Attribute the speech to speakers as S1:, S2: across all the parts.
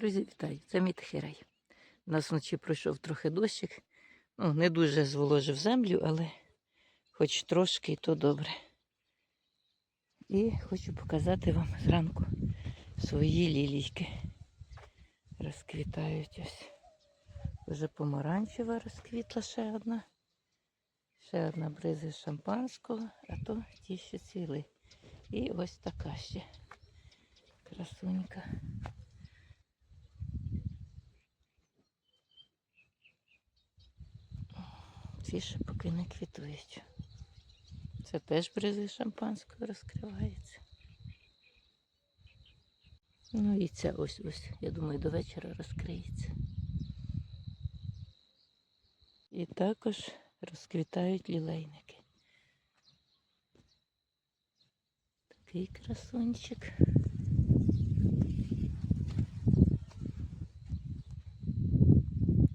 S1: Друзі, вітаю! Це мій тихий У нас вночі пройшов трохи дощик. Ну, не дуже зволожив землю, але хоч трошки, то добре. І хочу показати вам зранку свої лілійки. Розквітають ось. Вже помаранчева розквітла ще одна. Ще одна бриза шампанського, а то ті, що цвіли. І ось така ще красунька. Ці поки не квітують. Це теж бризи шампанського розкривається. Ну і ця ось ось, я думаю, до вечора розкриється. І також розквітають лілейники. Такий красунчик.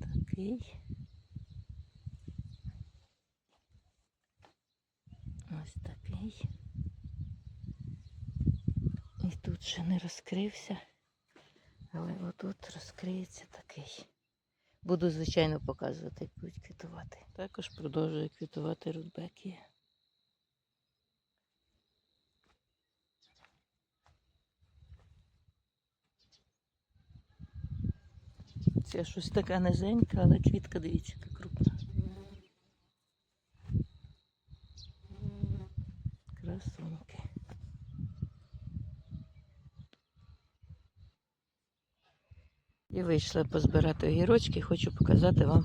S1: Такий. Ось такий. І тут ще не розкрився, але отут розкриється такий. Буду, звичайно, показувати, як будуть квітувати. Також продовжує квітувати рудбекія. Це щось така низенька, але квітка, дивіться, яка крупна. Красунки. І вийшла позбирати огірочки. Хочу показати вам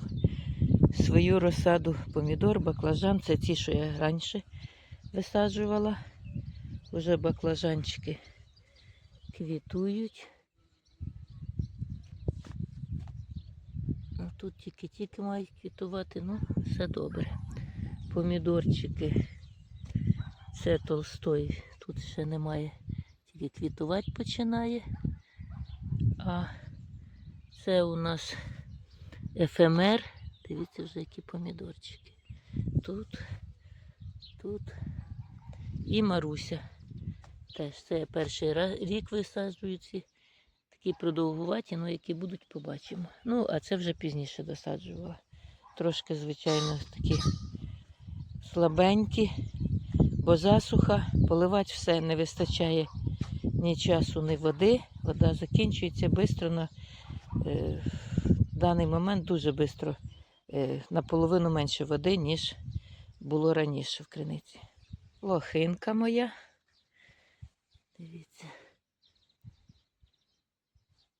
S1: свою розсаду помідор, баклажан. Це ті, що я раніше висаджувала. Уже баклажанчики квітують. Ну, тут тільки-тільки мають квітувати, ну, все добре. Помідорчики. Це толстой. Тут ще немає. Тільки квітувати починає. А це у нас ефемер. Дивіться вже, які помідорчики. Тут, тут. І Маруся. Теж це перший рік висаджую ці такі продовгуваті, ну які будуть, побачимо. Ну, а це вже пізніше досаджувала. Трошки, звичайно, такі слабенькі, бо засуха, поливати все не вистачає ні часу, ні води. Вода закінчується швидко. Е, в даний момент дуже швидко. Е, наполовину менше води, ніж було раніше в криниці. Лохинка моя. Дивіться.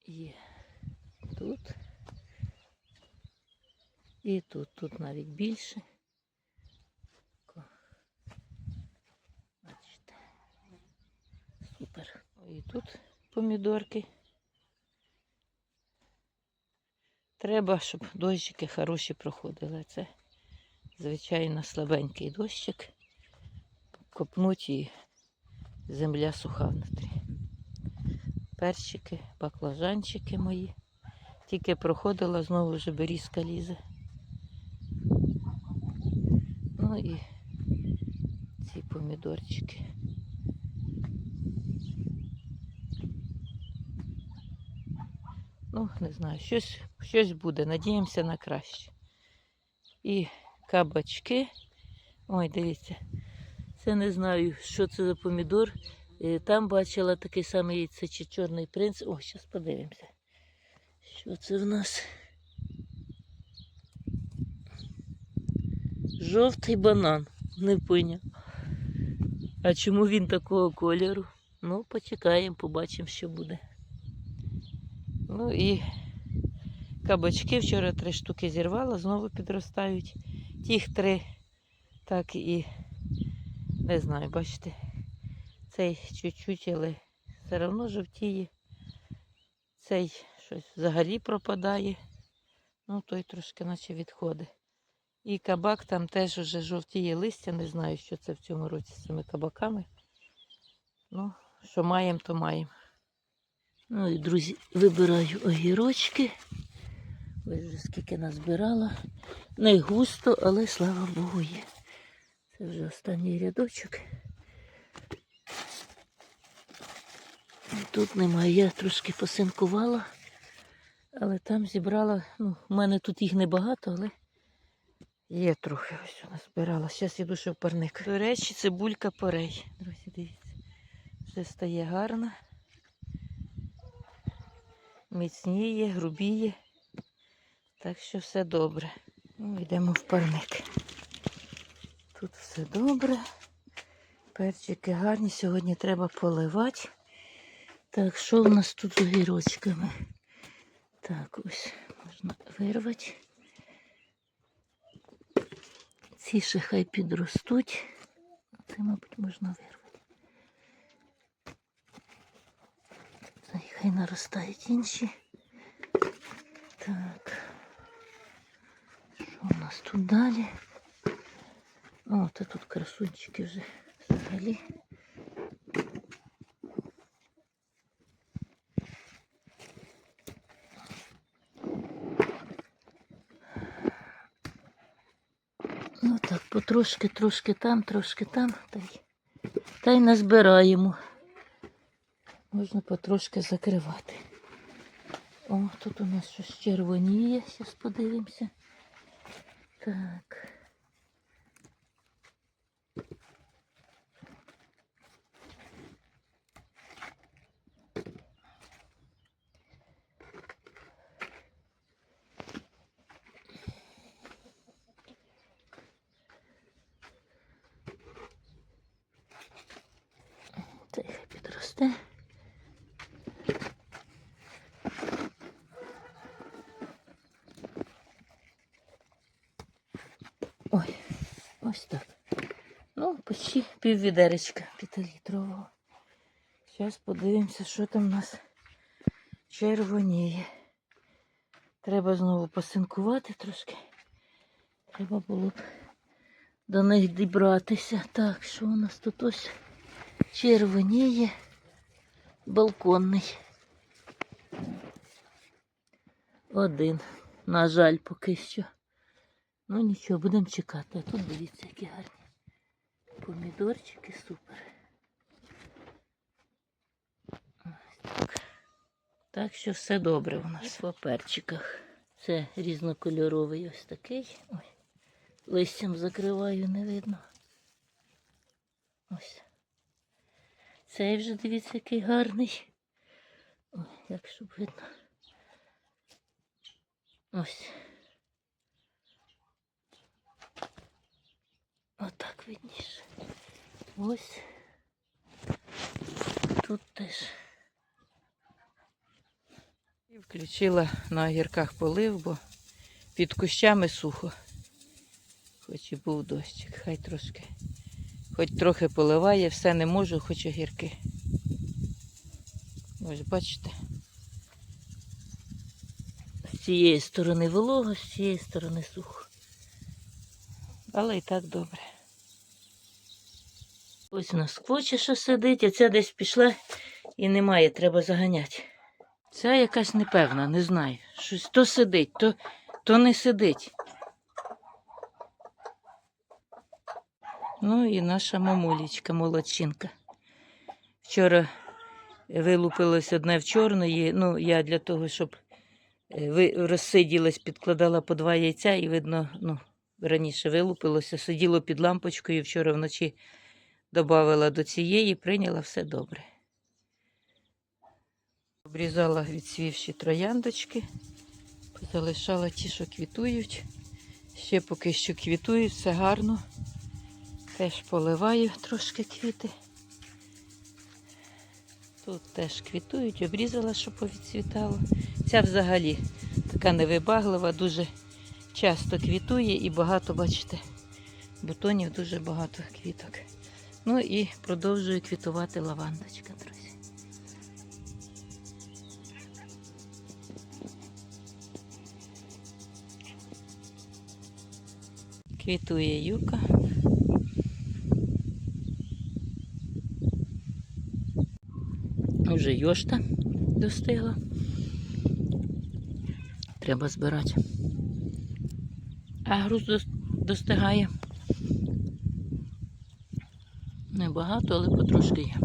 S1: Є тут. І тут, тут навіть більше. Бачите. Супер. І тут помідорки. Треба, щоб дощики хороші проходили. Це, звичайно, слабенький дощик. Копнуть і земля суха внутрі. Перчики, баклажанчики мої. Тільки проходила, знову вже берізка лізе. Ну і ці помідорчики. Ну, не знаю, щось, щось буде. Надіємося на краще. І кабачки. Ой, дивіться. Це не знаю, що це за помідор. Е, Там бачила такий самий це чи чорний принц. О, зараз подивимося. Що це в нас? Жовтий банан. Не поняв. А чому він такого кольору? Ну, почекаємо, побачимо, що буде. Ну і кабачки вчора три штуки зірвала, знову підростають. Тих три, так і не знаю, бачите, цей чуть-чуть, але все одно жовтіє. Цей щось взагалі пропадає. Ну, той трошки наче відходить. І кабак там теж уже жовтіє листя, не знаю, що це в цьому році з цими кабаками. Ну, що маємо, то маємо. Ну і, друзі, вибираю огірочки. Ось вже скільки назбирала. Не густо, але слава Богу є. Це вже останній рядочок. Тут немає. Я трошки посинкувала. Але там зібрала, ну, в мене тут їх небагато, але є трохи. Ось вона збирала. Зараз іду ще в парник. До речі, цибулька порей. Друзі, дивіться. Вже стає гарна. Міцніє, грубіє. Так що все добре. Ну, йдемо в парник. Тут все добре. Перчики гарні. Сьогодні треба поливати. Так, що в нас тут з огірочками? Так, ось можна вирвати. Ці ще хай підростуть. Це, мабуть, можна вирвати. Та й хай наростають інші. Так. Що у нас тут далі? О, та тут красунчики вже взагалі. Ну так, потрошки, трошки там, трошки там, та й, та й назбираємо. Можна потрошки закривати. О, тут у нас щось червоніє, зараз подивимося. Так. Це хай підросте. Ой, ось так. Ну, почти піввідеречка п'ятилітрового. Зараз подивимося, що там у нас червоніє. Треба знову посинкувати трошки. Треба було б до них дібратися. Так, що у нас тут ось червоніє балконний. Один. На жаль, поки що. Ну нічого, будемо чекати. А тут дивіться, які гарні. Помідорчики супер. Ось так. Так що все добре у нас по перчиках. Це різнокольоровий ось такий. Ой, листям закриваю, не видно. Ось. Цей вже дивіться, який гарний. Ой, як щоб видно. Ось. Отак видніше. Ось. Тут теж.
S2: І включила на огірках полив, бо під кущами сухо. Хоч і був дощик, хай трошки. Хоч трохи поливає, все не можу, хоч огірки. Ось бачите.
S1: З цієї сторони волого, з цієї сторони сухо.
S2: Але і так добре.
S1: Ось у нас квоча, що сидить, а ця десь пішла і немає, треба заганяти.
S2: Ця якась непевна, не знаю. Щось то сидить, то, то не сидить. Ну і наша мамулечка, молодчинка. Вчора вилупилось одне в чорної. Ну, я для того, щоб е, розсиділась, підкладала по два яйця, і видно, ну, раніше вилупилося, сиділо під лампочкою. Вчора вночі додавала до цієї, прийняла все добре. Обрізала відсвівші трояндочки, залишала ті, що квітують. Ще поки що квітують, все гарно. Теж поливаю трошки квіти. Тут теж квітують, обрізала, щоб повідцвітало. Ця взагалі така невибаглива, дуже часто квітує і багато, бачите, бутонів дуже багато квіток. Ну і продовжує квітувати лавандочка, друзі. Квітує юка. Уже йошта достигла. Треба збирати. А груз достигає. Багато, але потрошки є.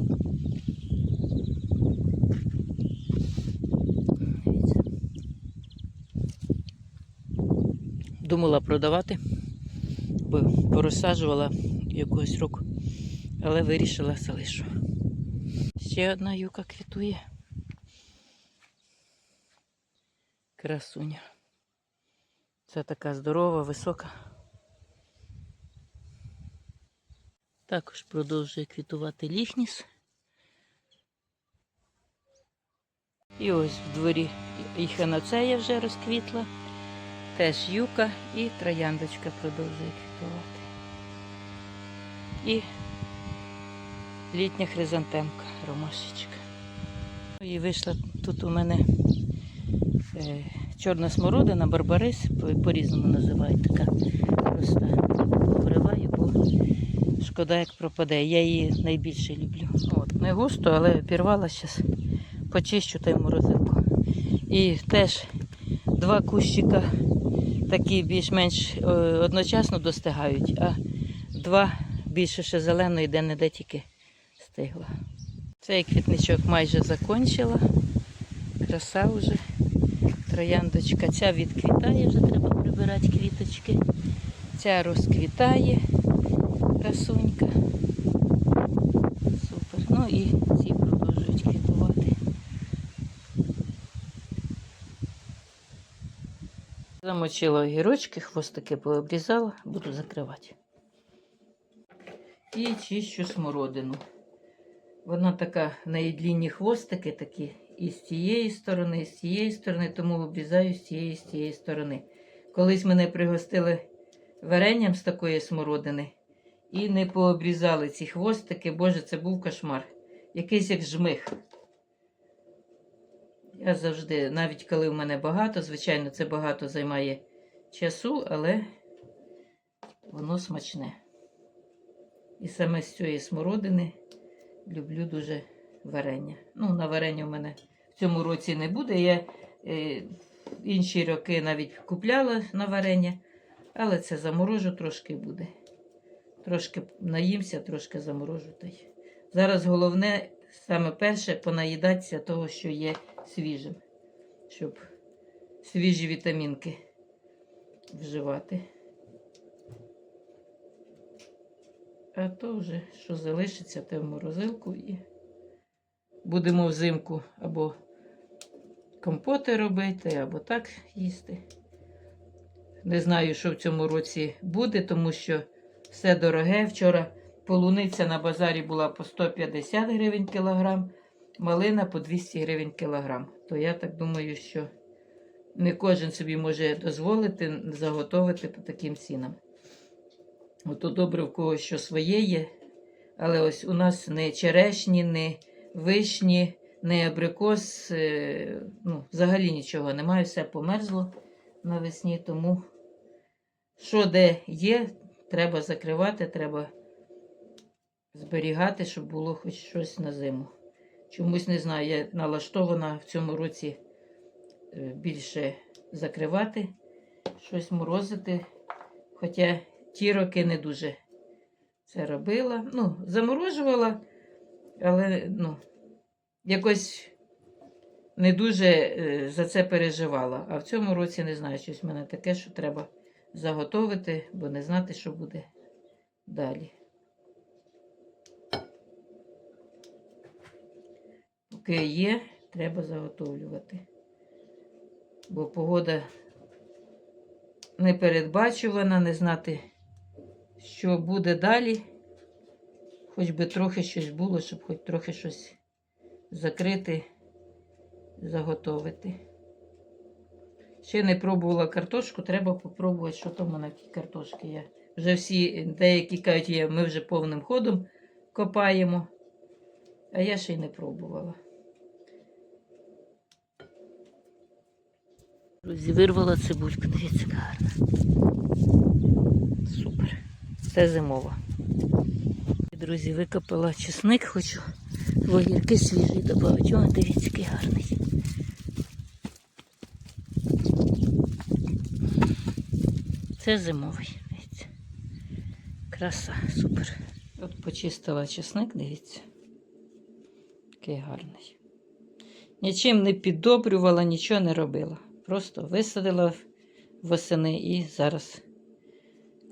S2: Думала продавати, бо порозсаджувала якогось року, але вирішила залишу. Ще одна юка квітує. Красуня. Це така здорова, висока. Також продовжує квітувати ліхніс. І ось в дворі і ханацея вже розквітла, теж юка і трояндочка продовжує квітувати. І літня хризантемка, ромашечка. І вийшла тут у мене е, чорна смородина, барбарис, по- по-різному називають така роста. Обриваю, бо шкода, як пропаде. Я її найбільше люблю. От, не густо, але пірвала зараз. Почищу та й морозилку. І теж два кущика такі більш-менш е, одночасно достигають, а два більше ще зеленої, де не де тільки стигла. Цей квітничок майже закінчила. Краса вже. Трояндочка. Ця відквітає, вже треба прибирати квіточки. Ця розквітає красунька. Супер. Ну і ці продовжують квітувати. Замочила огірочки, хвостики пообрізала, буду закривати. І чищу смородину. Вона така, в неї длінні хвостики такі, і з тієї сторони, і з тієї сторони, тому обрізаю з тієї, і з тієї сторони. Колись мене пригостили варенням з такої смородини і не пообрізали ці хвостики. Боже, це був кошмар. Якийсь як жмих. Я завжди, навіть коли в мене багато, звичайно, це багато займає часу, але воно смачне. І саме з цієї смородини люблю дуже варення. Ну, на варення в мене в цьому році не буде. Я е, інші роки навіть купляла на варення, але це заморожу трошки буде. Трошки наїмся, трошки заморожу. Та й. Зараз головне, саме перше, понаїдатися того, що є свіжим, щоб свіжі вітамінки вживати. А то вже, що залишиться, те в морозилку і будемо взимку або компоти робити, або так їсти. Не знаю, що в цьому році буде, тому що все дороге. Вчора полуниця на базарі була по 150 гривень кілограм, малина по 200 гривень кілограм. То я так думаю, що не кожен собі може дозволити заготовити по таким цінам. Ото добре в когось що своє є. Але ось у нас не черешні, не вишні, не абрикос, е, ну, взагалі нічого немає, все померзло навесні, тому що де є, треба закривати, треба зберігати, щоб було хоч щось на зиму. Чомусь не знаю, я налаштована в цьому році е, більше закривати, щось морозити. Хоча ті роки не дуже це робила. Ну, заморожувала, але ну, якось не дуже е, за це переживала. А в цьому році не знаю, щось в мене таке, що треба заготовити, бо не знати, що буде далі. Поки є, треба заготовлювати. Бо погода непередбачувана, не знати, що буде далі. Хоч би трохи щось було, щоб хоч трохи щось закрити, заготовити. Ще не пробувала картошку, треба попробувати, що там на тій картошки є. Вже всі деякі кажуть, ми вже повним ходом копаємо, а я ще й не пробувала.
S1: Друзі, вирвала цибульку, дивіться, гарна. Супер. Це зимова. Друзі, викопала чесник, хочу в огірки свіжі додати. О, дивіться, який гарний. Це зимовий. Дивіться. Краса, супер.
S2: От почистила чесник, дивіться. Такий гарний. Нічим не піддобрювала, нічого не робила. Просто висадила восени і зараз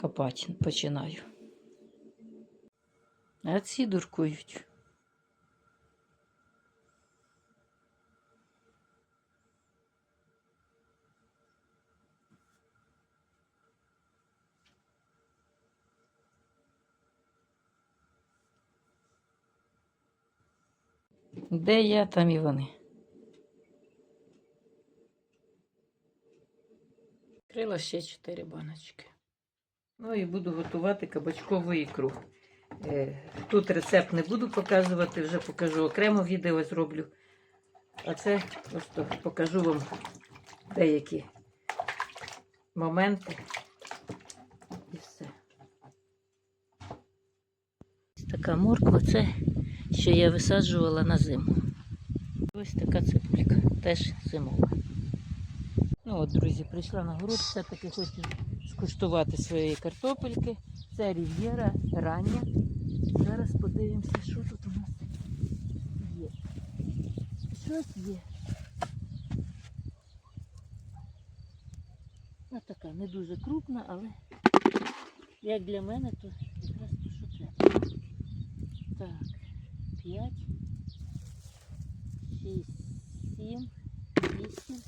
S2: копати починаю. А ці дуркують. Де я, там і вони. Крила ще 4 баночки. Ну і буду готувати кабачкову ікру. Е, Тут рецепт не буду показувати, вже покажу окремо відео зроблю. А це просто покажу вам деякі моменти. І все. Ось така морква, це що я висаджувала на зиму. Ось така цибулька, теж зимова. Ну от, друзі, прийшла на город, все-таки хочу скуштувати своєї картопельки. Це рів'єра рання. Зараз подивимося, що тут у нас є. Щось є. Ну, така не дуже крупна, але як для мене, то, що треба. Так, 5, 6, 7, 8.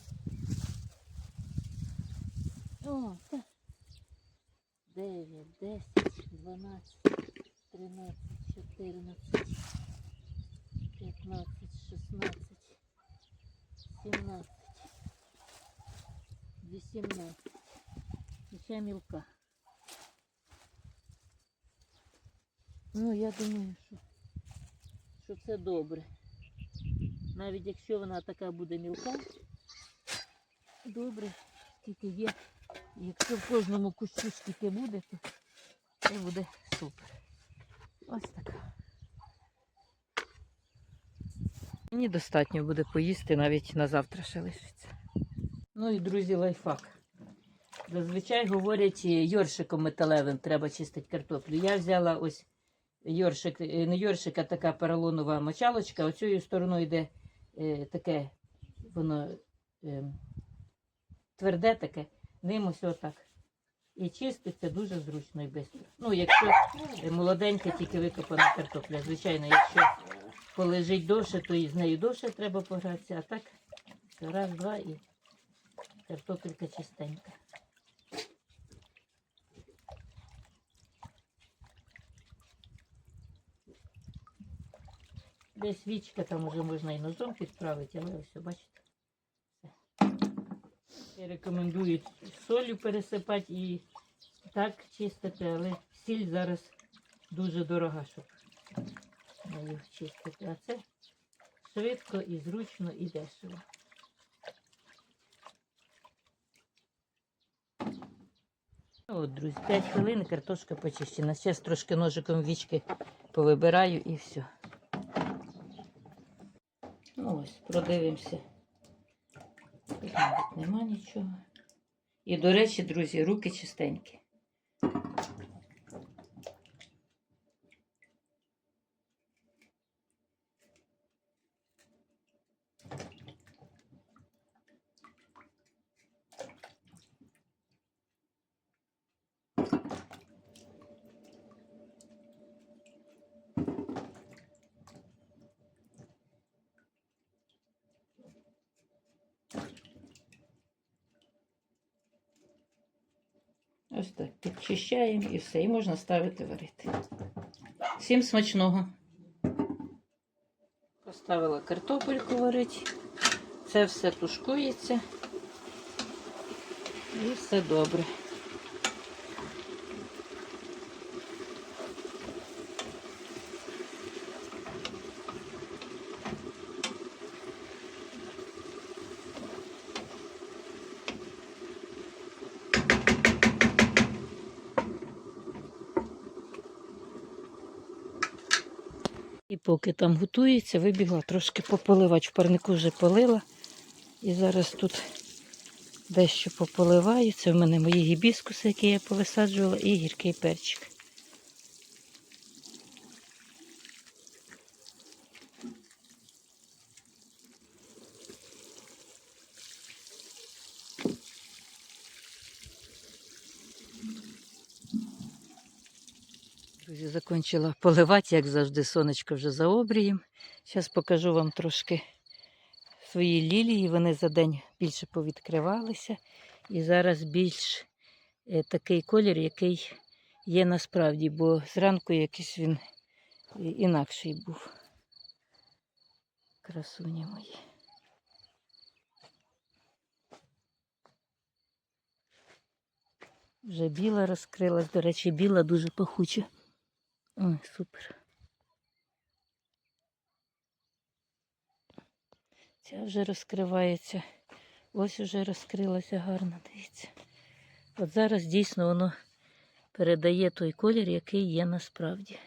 S2: О, так. 9, 10, 12, 13, 14, 15, 16, 17, 18. І ще мілка. Ну, я думаю, що, що це добре. Навіть якщо вона така буде мілка, добре, тільки є. Якщо в кожному кущу скільки буде, то це буде супер. Ось така. Мені достатньо буде поїсти, навіть на завтра ще лишиться. Ну і друзі, лайфхак. Зазвичай говорять, йоршиком металевим треба чистити картоплю. Я взяла ось йоршик, е, не йоршик, а така поролонова мочалочка. Оцією стороною йде е, таке, воно е, тверде таке, ним ось отак. І чиститься дуже зручно і швидко. Ну, якщо е, молоденька, тільки викопана картопля. Звичайно, якщо полежить довше, то і з нею довше треба погратися, а так раз, два і картопелька чистенька. Десь свічка там уже можна і ножом підправити, але ось бачите. Все. Я рекомендую солью пересипати і так чистити, але сіль зараз дуже дорога, щоб нею чистити. А це швидко і зручно і дешево. Ну, От, друзі, 5 хвилин картошка почищена. Зараз трошки ножиком вічки повибираю і все. Ну ось, продивимося. Нема нічого. І, до речі, друзі, руки чистенькі. Ось так підчищаємо і все, і можна ставити варити. Всім смачного. Поставила картопельку варити. Це все тушкується. І все добре. Поки там готується, вибігла трошки пополивати. В парнику вже полила. І зараз тут дещо пополивається. В мене мої гібіскуси, які я повисаджувала, і гіркий перчик. Друзі, закінчила поливати, як завжди, сонечко вже за обрієм. Зараз покажу вам трошки свої лілії. Вони за день більше повідкривалися. І зараз більш е, такий колір, який є насправді, бо зранку якийсь він інакший був. Красуні мої. Вже біла розкрилась, до речі, біла дуже пахуча. Ой, супер. Ця вже розкривається. Ось уже розкрилася гарно, дивіться. От зараз дійсно воно передає той колір, який є насправді.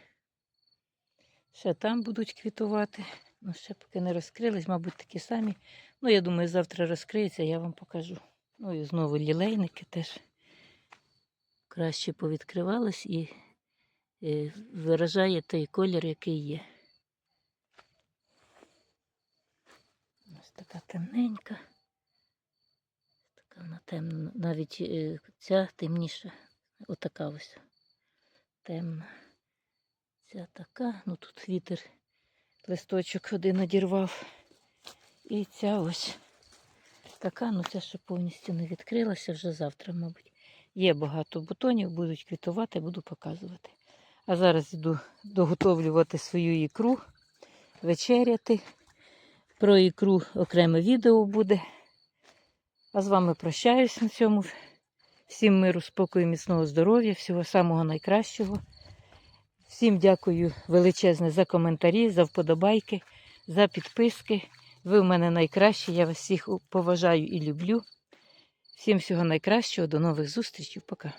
S2: Ще там будуть квітувати. Ну, ще поки не розкрились, мабуть, такі самі. Ну, я думаю, завтра розкриється, я вам покажу. Ну і знову лілейники теж краще повідкривались і виражає той колір, який є. Ось така темненька. Така вона темна. Навіть е, ця темніша. Отака ось темна. Ця така. Ну тут вітер листочок один одірвав. І ця ось така, ну ця ще повністю не відкрилася вже завтра, мабуть. Є багато бутонів, будуть квітувати, буду показувати. А зараз йду доготовлювати свою ікру, вечеряти. Про ікру окреме відео буде. А з вами прощаюсь на цьому. Всім миру, спокою, міцного здоров'я, всього самого найкращого. Всім дякую величезне за коментарі, за вподобайки, за підписки. Ви в мене найкращі. Я вас всіх поважаю і люблю. Всім всього найкращого. До нових зустрічей. Пока.